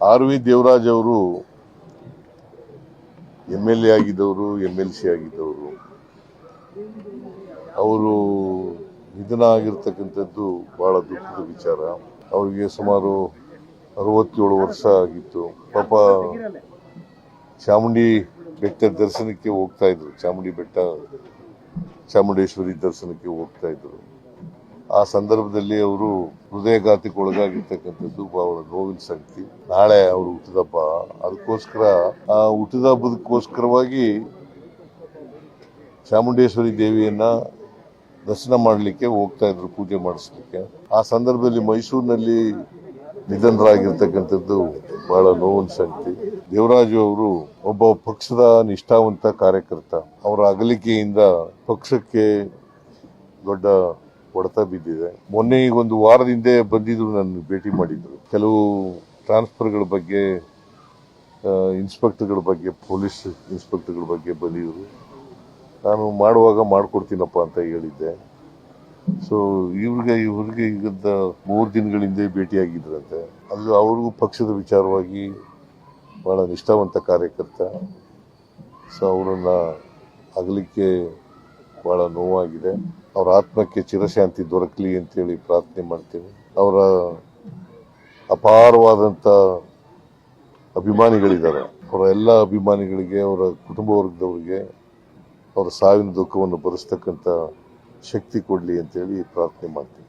R V Devaraj ಅವರು M L A ಆಗಿದ್ದವರು, M L C ಆಗಿದ್ದವರು, ಅವರು ನಿಧನ ಆಗಿರ್ತಕ್ಕಂಥದ್ದು ಬಹಳ ದುಃಖದ ವಿಚಾರ. ಅವರಿಗೆ ಸುಮಾರು ಅರವತ್ತೇಳು ವರ್ಷ ಆಗಿತ್ತು. ಪಾಪ ಚಾಮುಂಡಿ ಬೆಟ್ಟ ದರ್ಶನಕ್ಕೆ ಹೋಗ್ತಾ ಇದ್ರು. ಚಾಮುಂಡಿ ಬೆಟ್ಟ ಚಾಮುಂಡೇಶ್ವರಿ ದರ್ಶನಕ್ಕೆ ಹೋಗ್ತಾ ಇದ್ರು. ಆ ಸಂದರ್ಭದಲ್ಲಿ ಅವರು ಹೃದಯಘಾತಕ್ಕೆ ಒಳಗಾಗಿರ್ತಕ್ಕಂಥದ್ದು ಬಹಳ ನೋವಿನ ಸಂಗತಿ. ನಾಳೆ ಅವರು ಹುಟ್ಟಿದಬ್ಬ ಅದಕ್ಕೋಸ್ಕರ, ಆ ಹುಟ್ಟಿದ ಹಬ್ಬದಕ್ಕೋಸ್ಕರವಾಗಿ ಚಾಮುಂಡೇಶ್ವರಿ ದೇವಿಯನ್ನ ದರ್ಶನ ಮಾಡಲಿಕ್ಕೆ ಹೋಗ್ತಾ ಇದ್ರು, ಪೂಜೆ ಮಾಡಿಸ್ಲಿಕ್ಕೆ. ಆ ಸಂದರ್ಭದಲ್ಲಿ ಮೈಸೂರಿನಲ್ಲಿ ನಿಧನರಾಗಿರ್ತಕ್ಕಂಥದ್ದು ಬಹಳ ನೋವಿನ ಸಂಗತಿ. ದೇವರಾಜು ಅವರು ಒಬ್ಬ ಪಕ್ಷದ ನಿಷ್ಠಾವಂತ ಕಾರ್ಯಕರ್ತ. ಅವರ ಅಗಲಿಕೆಯಿಂದ ಪಕ್ಷಕ್ಕೆ ದೊಡ್ಡ ಹೊಡೆತ ಬಿದ್ದಿದೆ. ಮೊನ್ನೆ ಈಗ ಒಂದು ವಾರದ ಹಿಂದೆ ಬಂದಿದ್ರು ನನ್ನ ಭೇಟಿ ಮಾಡಿದ್ರು. ಕೆಲವು ಟ್ರಾನ್ಸ್ಫರ್ಗಳ ಬಗ್ಗೆ ಇನ್ಸ್ಪೆಕ್ಟರ್ಗಳ ಬಗ್ಗೆ, ಪೊಲೀಸ್ ಇನ್ಸ್ಪೆಕ್ಟರ್ಗಳ ಬಗ್ಗೆ ಬಂದಿದ್ರು. ನಾನು ಮಾಡುವಾಗ ಮಾಡಿಕೊಡ್ತೀನಪ್ಪ ಅಂತ ಹೇಳಿದ್ದೆ. ಸೊ ಇವ್ರಿಗೆ ಇವ್ರಿಗೆ ಈಗ ಮೂರು ದಿನಗಳ ಹಿಂದೆ ಭೇಟಿಯಾಗಿದ್ರಂತೆ. ಅದು ಅವ್ರಿಗೂ ಪಕ್ಷದ ವಿಚಾರವಾಗಿ ಬಹಳ ನಿಷ್ಠಾವಂತ ಕಾರ್ಯಕರ್ತ. ಸೊ ಅವರನ್ನು ಅಗಲಿಕ್ಕೆ ಬಹಳ ನೋವಾಗಿದೆ. ಅವರ ಆತ್ಮಕ್ಕೆ ಚಿರಶಾಂತಿ ದೊರಕಲಿ ಅಂತೇಳಿ ಪ್ರಾರ್ಥನೆ ಮಾಡ್ತೀನಿ ಅವರ ಅಪಾರವಾದಂಥ ಅಭಿಮಾನಿಗಳಿದ್ದಾರೆ. ಅವರ ಎಲ್ಲ ಅಭಿಮಾನಿಗಳಿಗೆ, ಅವರ ಕುಟುಂಬ ವರ್ಗದವರಿಗೆ ಅವರ ಸಾವಿನ ದುಃಖವನ್ನು ಭರಿಸ್ತಕ್ಕಂಥ ಶಕ್ತಿ ಕೊಡಲಿ ಅಂತೇಳಿ ಪ್ರಾರ್ಥನೆ ಮಾಡ್ತೀನಿ